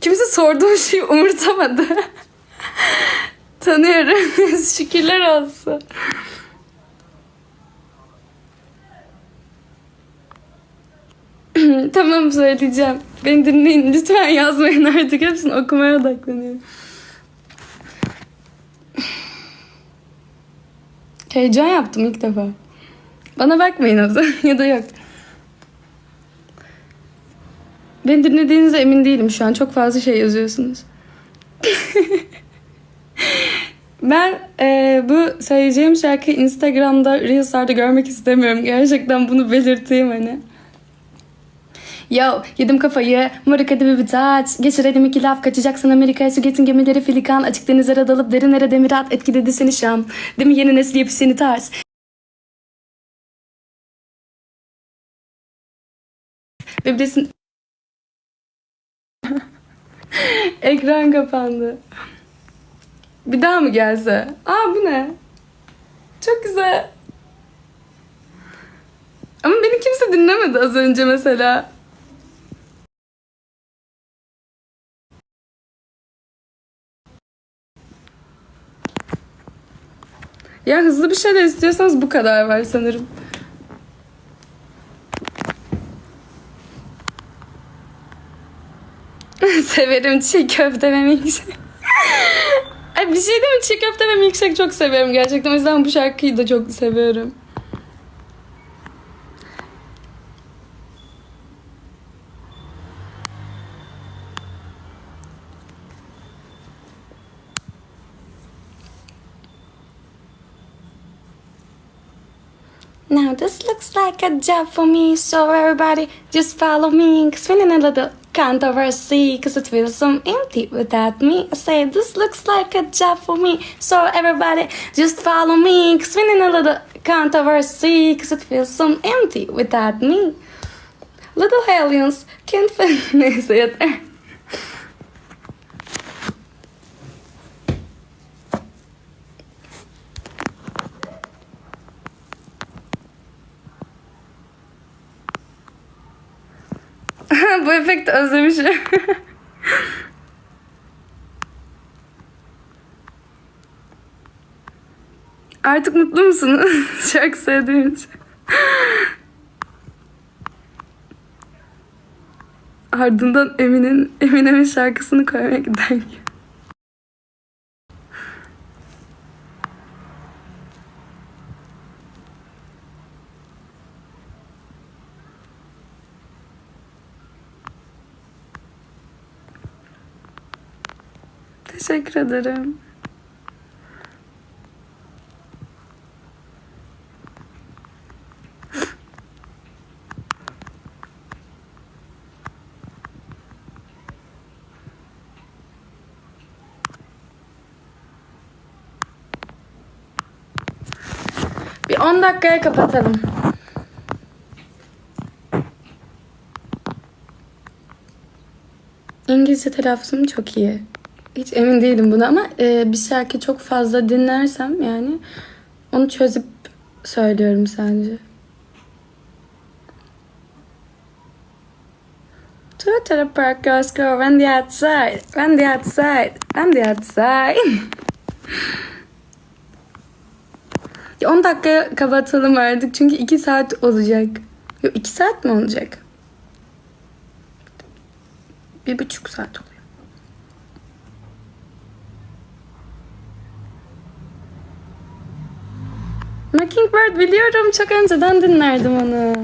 Kimse sorduğum şeyi umursamadı. Tanıyorum. Şükürler olsun. tamam söyleyeceğim. Beni dinleyin. Lütfen yazmayın artık. Hepsini okumaya odaklanıyorum. Heyecan yaptım ilk defa. Bana bakmayın o zaman ya da yok. Beni dinlediğinize emin değilim şu an. Çok fazla şey yazıyorsunuz. ben e, bu söyleyeceğim şarkıyı Instagram'da Reels'larda görmek istemiyorum. Gerçekten bunu belirteyim hani. Yo yedim kafayı moruk hadi bir bitaç Geçirelim iki laf kaçacaksın Amerika'ya su getin gemileri filikan Açık denizlere dalıp derinlere demir at Etkiledi seni Şam Değil mi yeni nesil yapı seni tarz Ve bir de sin- Ekran kapandı. Bir daha mı gelse? Aa bu ne? Çok güzel. Ama beni kimse dinlemedi az önce mesela. Ya hızlı bir şeyler istiyorsanız bu kadar var sanırım. Severim çiğ köfte ve milkshake. Ay bir şey değil mi? Çiğ köfte ve milkshake çok seviyorum gerçekten. O yüzden bu şarkıyı da çok seviyorum. Now this looks like a job for me, so everybody just follow me. Cause feeling a little controversy, cause it feels so empty without me. I say this looks like a job for me, so everybody just follow me. Cause feeling a little controversy, cause it feels so empty without me. Little aliens can't finish it. Bu efekti özlemişim. Artık mutlu musunuz? Çok sevdiğim için. Ardından Emin'in Eminem'in şarkısını koymaya giderken. Teşekkür ederim. Bir 10 dakikaya kapatalım. İngilizce telaffuzum çok iyi. Hiç emin değilim buna ama e, bir şarkı çok fazla dinlersem yani onu çözüp söylüyorum sadece. To the park goes go when the outside, when the outside, when the outside. Ya 10 dakikaya kapatalım artık çünkü 2 saat olacak. Yok 2 saat mi olacak? Bir buçuk saat oluyor. Mockingbird biliyorum. Çok önceden dinlerdim onu.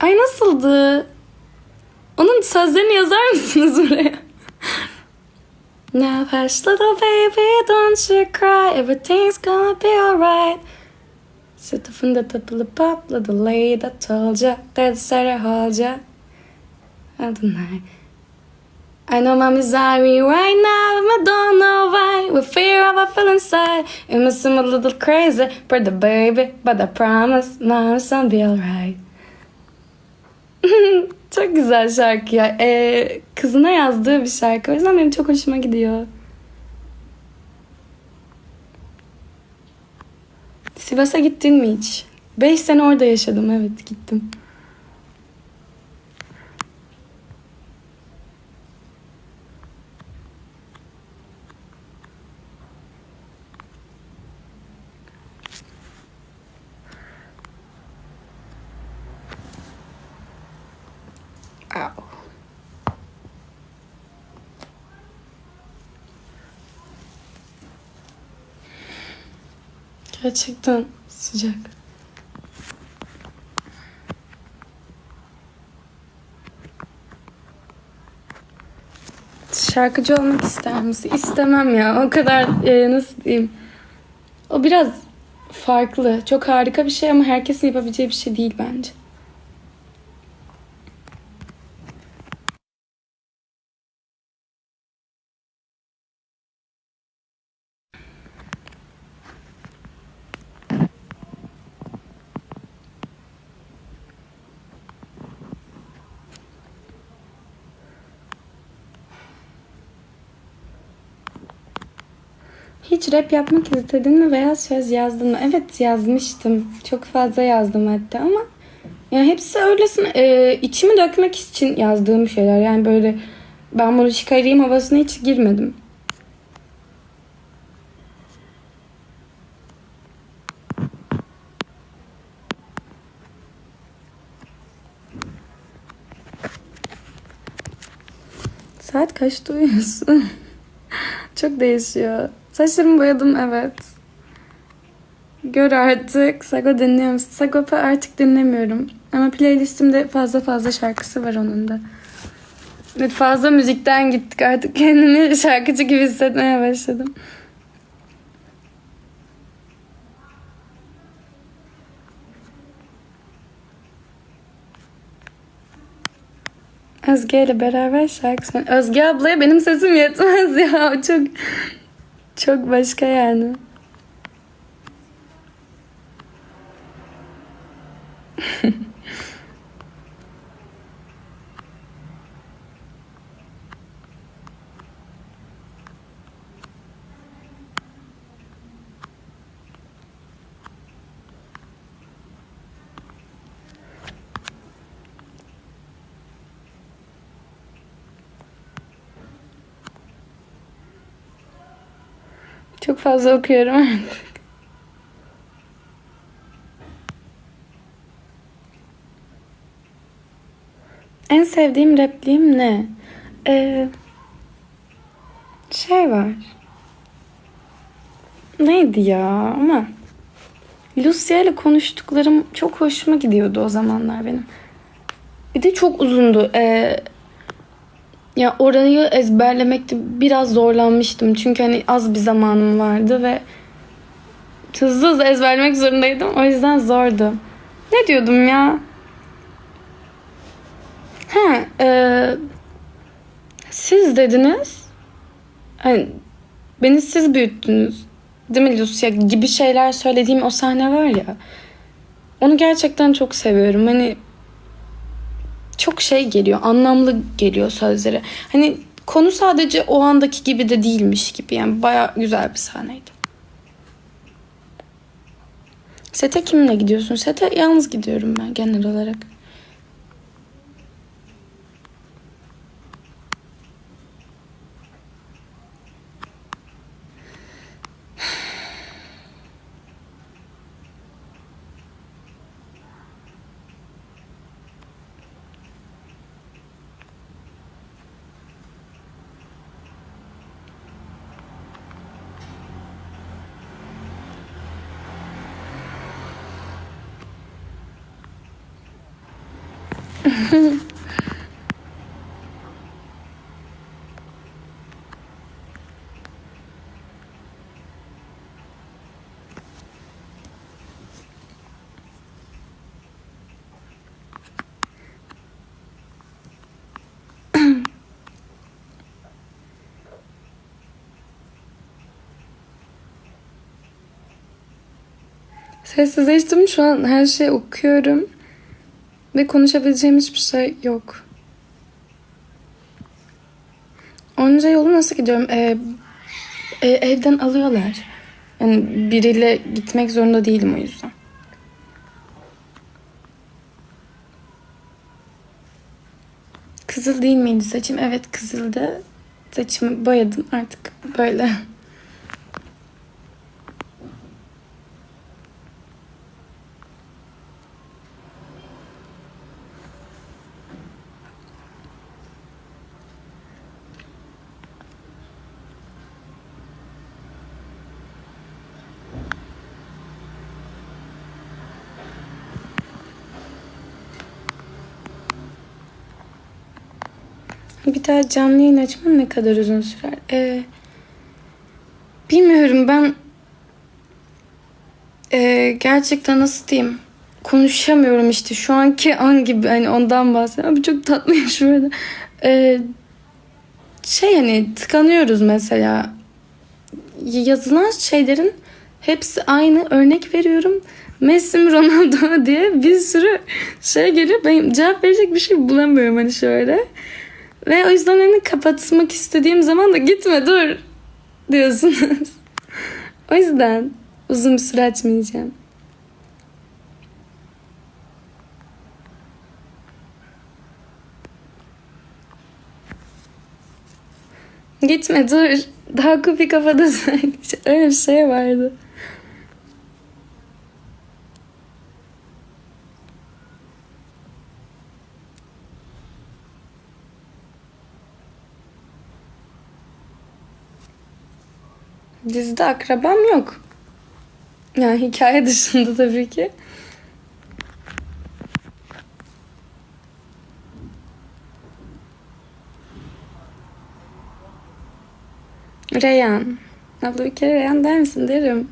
Ay nasıldı? Onun sözlerini yazar mısınız buraya? Now hush little baby don't you cry Everything's gonna be alright little pop Little lady told ya That said I hold ya I don't know I know mommy's sorry right now, and I don't know why. With fear of a feel inside, it must seem a little crazy, but the baby, but I promise, mom's gonna be alright. çok güzel şarkı ya. Ee, kızına yazdığı bir şarkı. O yüzden benim çok hoşuma gidiyor. Sivas'a gittin mi hiç? 5 sene orada yaşadım evet gittim. Gerçekten sıcak. Şarkıcı olmak ister misin? İstemem ya. O kadar e, nasıl diyeyim? O biraz farklı. Çok harika bir şey ama herkesin yapabileceği bir şey değil bence. Hiç rap yapmak istedin mi veya söz yazdın mı? Evet yazmıştım. Çok fazla yazdım hatta ama yani hepsi öylesine e, içimi dökmek için yazdığım şeyler. Yani böyle ben bunu çıkarayım havasına hiç girmedim. Saat kaçta uyuyorsun? Çok değişiyor. Saçlarımı boyadım evet. Gör artık. Sago dinliyor musun? Sagopa artık dinlemiyorum. Ama playlistimde fazla fazla şarkısı var onun da. Evet, fazla müzikten gittik artık. Kendimi şarkıcı gibi hissetmeye başladım. Özge ile beraber şarkı. Özge ablaya benim sesim yetmez ya. O çok çok başka yani. Çok fazla okuyorum. En sevdiğim repliğim ne? Ee, şey var. Neydi ya ama Lucia ile konuştuklarım çok hoşuma gidiyordu o zamanlar benim. Bir de çok uzundu. Ee, ya orayı ezberlemekte biraz zorlanmıştım. Çünkü hani az bir zamanım vardı ve hızlı hızlı ezberlemek zorundaydım. O yüzden zordu. Ne diyordum ya? Ha, e, siz dediniz. Hani beni siz büyüttünüz. Değil mi Lucia gibi şeyler söylediğim o sahne var ya. Onu gerçekten çok seviyorum. Hani çok şey geliyor, anlamlı geliyor sözleri. Hani konu sadece o andaki gibi de değilmiş gibi. Yani baya güzel bir sahneydi. Sete kimle gidiyorsun? Sete yalnız gidiyorum ben genel olarak. Sessizleştim şu an her şeyi okuyorum. Ve konuşabileceğim hiçbir şey yok. Onca yolu nasıl gidiyorum? Ee, e, evden alıyorlar. Yani biriyle gitmek zorunda değilim o yüzden. Kızıl değil miydi saçım? Evet kızıldı. Saçımı boyadım artık böyle. Bir daha canlı yayın açmam ne kadar uzun sürer? Ee, bilmiyorum ben ee, gerçekten nasıl diyeyim konuşamıyorum işte şu anki an gibi hani ondan bahsediyorum. Abi çok tatlıyım şu arada. Ee, şey hani tıkanıyoruz mesela yazılan şeylerin hepsi aynı örnek veriyorum. Messi Ronaldo diye bir sürü şey geliyor. Ben cevap verecek bir şey bulamıyorum hani şöyle. Ve o yüzden hani kapatmak istediğim zaman da gitme dur diyorsunuz. o yüzden uzun bir süre açmayacağım. Gitme dur. Daha kopi kafada söyleyeceğim. Öyle bir şey vardı. Dizide akrabam yok. Yani hikaye dışında tabii ki. Reyhan. Abla bir kere Reyhan der misin derim.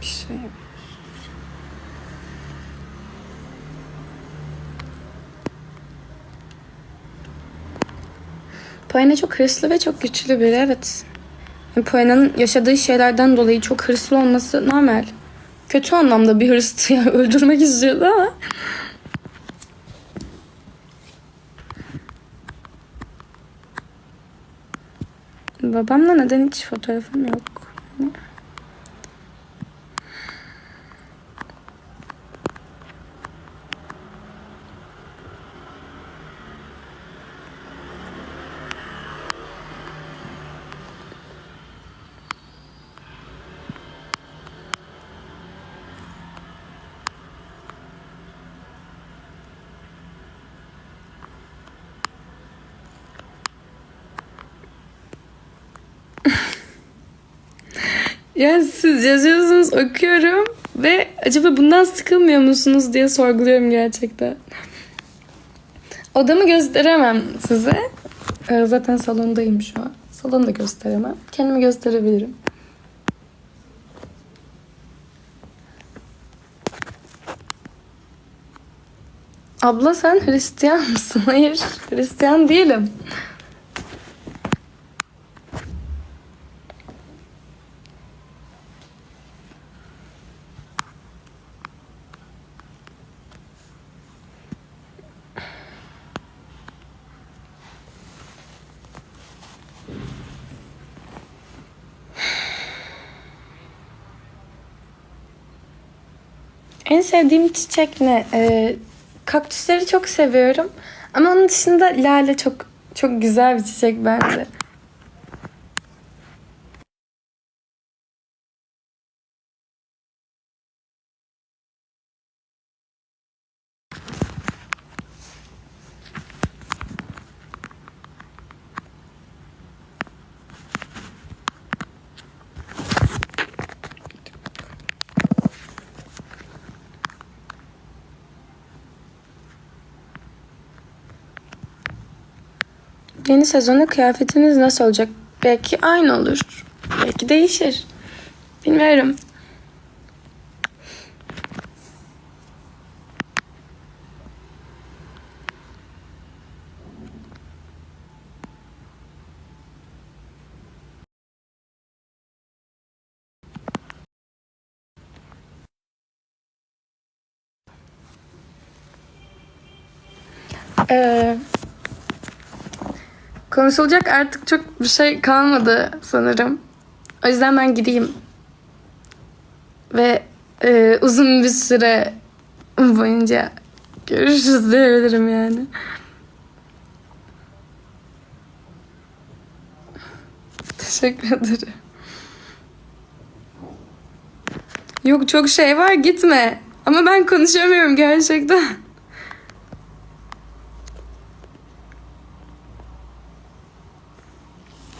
Bir şey yok. Poyana çok hırslı ve çok güçlü biri evet. Yani Poyana'nın yaşadığı şeylerden dolayı çok hırslı olması normal. Kötü anlamda bir hırstı ya öldürmek istiyordu ama. Babamla neden hiç fotoğrafım yok? Ya siz yazıyorsunuz okuyorum ve acaba bundan sıkılmıyor musunuz diye sorguluyorum gerçekten. Odamı gösteremem size. Ee, Zaten salondayım şu an. Salonu da gösteremem. Kendimi gösterebilirim. Abla sen Hristiyan mısın? Hayır, Hristiyan değilim. En sevdiğim çiçek ne? Ee, kaktüsleri çok seviyorum. Ama onun dışında lale çok çok güzel bir çiçek bence. Yeni sezonda kıyafetiniz nasıl olacak? Belki aynı olur. Belki değişir. Bilmiyorum. Ee, konuşulacak artık çok bir şey kalmadı sanırım. O yüzden ben gideyim. Ve e, uzun bir süre boyunca görüşürüz diyebilirim yani. Teşekkür ederim. Yok çok şey var gitme. Ama ben konuşamıyorum gerçekten.